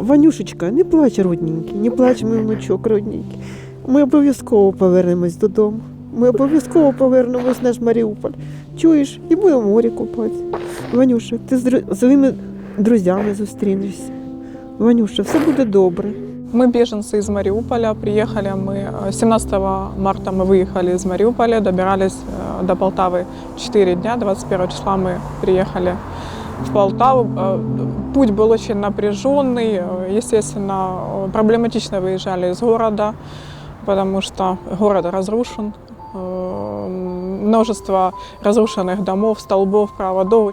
Ванюшечка, не плач, родненький, не плач, мій внучок, родненький. Ми обов'язково повернемось додому. Ми обов'язково повернемось в наш Маріуполь. Чуєш, і будемо в морі купатися. Ванюша, ти з дру- своїми друзями зустрінешся. Ванюша, все буде добре. Мы беженцы из Мариуполя. Приехали мы э, 17 марта мы выехали из Мариуполя, добирались э, до Полтавы 4 дня. 21 числа мы приехали В Полтаву. Э, Путь был очень напряженный. Э, Естественно, э, проблематично выезжали из города, потому что город разрушен. Множество разрушенных домов, столбов, проводов.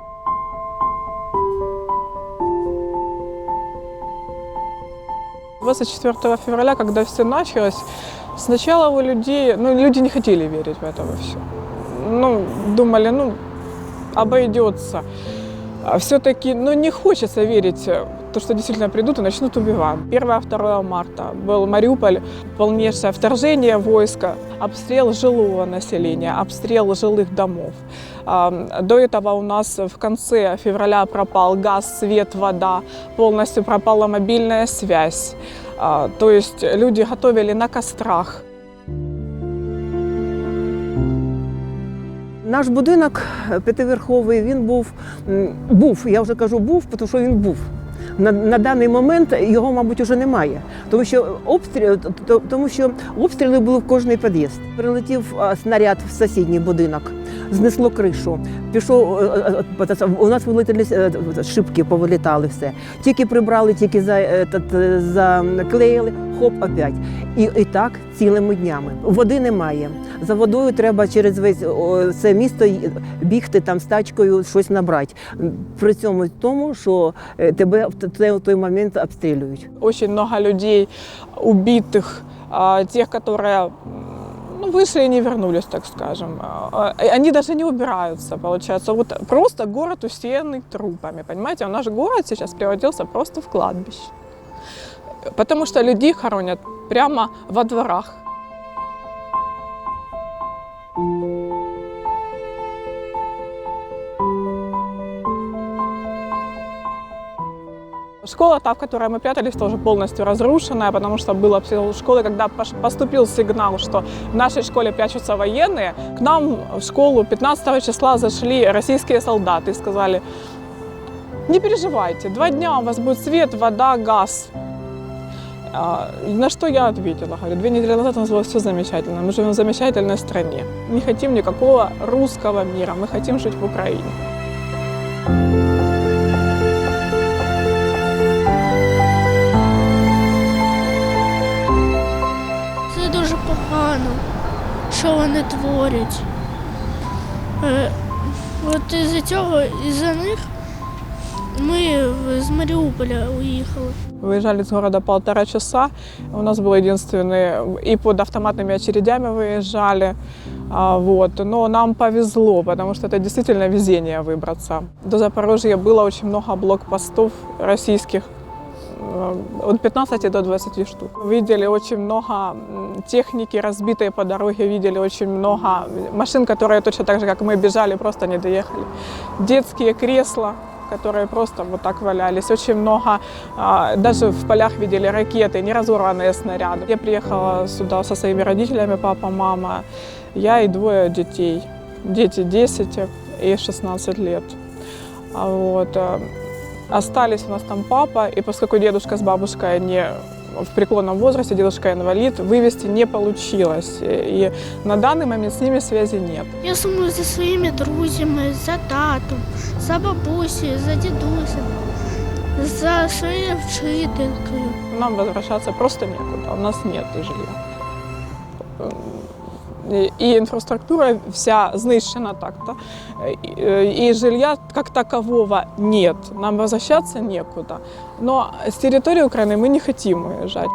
24 февраля, когда все началось, сначала у людей, ну, люди не хотели верить в это все. Ну, думали, ну, обойдется. А все-таки, ну, не хочется верить, в то, что действительно придут и начнут убивать. 1-2 марта был Мариуполь, полнейшее вторжение войска, обстрел жилого населения, обстрел жилых домов. До этого у нас в конце февраля пропал газ, свет, вода, полностью пропала мобильная связь. А, То есть люди готовили на кострах. Наш будинок п'ятиверховий, він був, був, я вже кажу, був, тому що він був. На, на даний момент його, мабуть, вже немає, тому що обстріл, тому що обстріли були в кожний під'їзд. Прилетів снаряд в сусідній будинок, знесло кришу. Пішов е, е, е, у нас вилетіли шибки, повилітали все. Тільки прибрали, тільки за, заклеїли, хоп, опять. І, і так цілими днями. Води немає. За водою треба через весь це місто бігти там з тачкою, щось набрати. При цьому тому, що тебе в той момент обстрілюють. Очень много людей тех, которые м, ну, вышли и не вернулись, так скажем. А, а, Они даже не убираются, получается. Вот просто город усеянный трупами, понимаете? А Наш город сейчас превратился просто в кладбище. Потому что людей хоронят прямо во дворах. Школа, та, в которой мы прятались, тоже полностью разрушенная, потому что был обстрел школы. Когда поступил сигнал, что в нашей школе прячутся военные, к нам в школу 15 числа зашли российские солдаты и сказали, не переживайте, два дня у вас будет свет, вода, газ. А, На что я ответила? Говорю, две недели назад у нас было все замечательно. Мы живем в замечательной стране. Не хотим никакого русского мира. Мы хотим жить в Украине. що вони творять. Е, От із-за цього, із-за них ми в- з Маріуполя уїхали. Выезжали из города полтора часа. У нас был единственный, и под автоматными очередями выезжали. А, Вот. Но нам повезло, потому что это действительно везение выбраться. До Запорожья было очень много блокпостов российских, э, от 15 до 20 штук. Видели очень много м, техники, разбитой по дороге, видели очень много машин, которые точно так же, как мы, бежали, просто не доехали. Детские кресла, которые просто вот так валялись. Очень много, а, даже в полях видели ракеты, неразорванные снаряды. Я приехала сюда со своими родителями, папа, мама, я и двое детей. Дети 10 и 16 лет. А Вот. Остались у нас там папа, и поскольку дедушка с бабушкой не в преклонном возрасте, дедушка инвалид, вывести не получилось. И на данный момент с ними связи нет. Я сумую за своїми друзями, за татом, за бабусею, за дідусем, за своєю вчителькою. Нам возвращаться просто некуда, у нас нет жилья. І- інфраструктура вся знищена так-то. І- І жилья как такового нет. Нам возвращаться некуда. Но с территории Украины мы не хотим уезжать.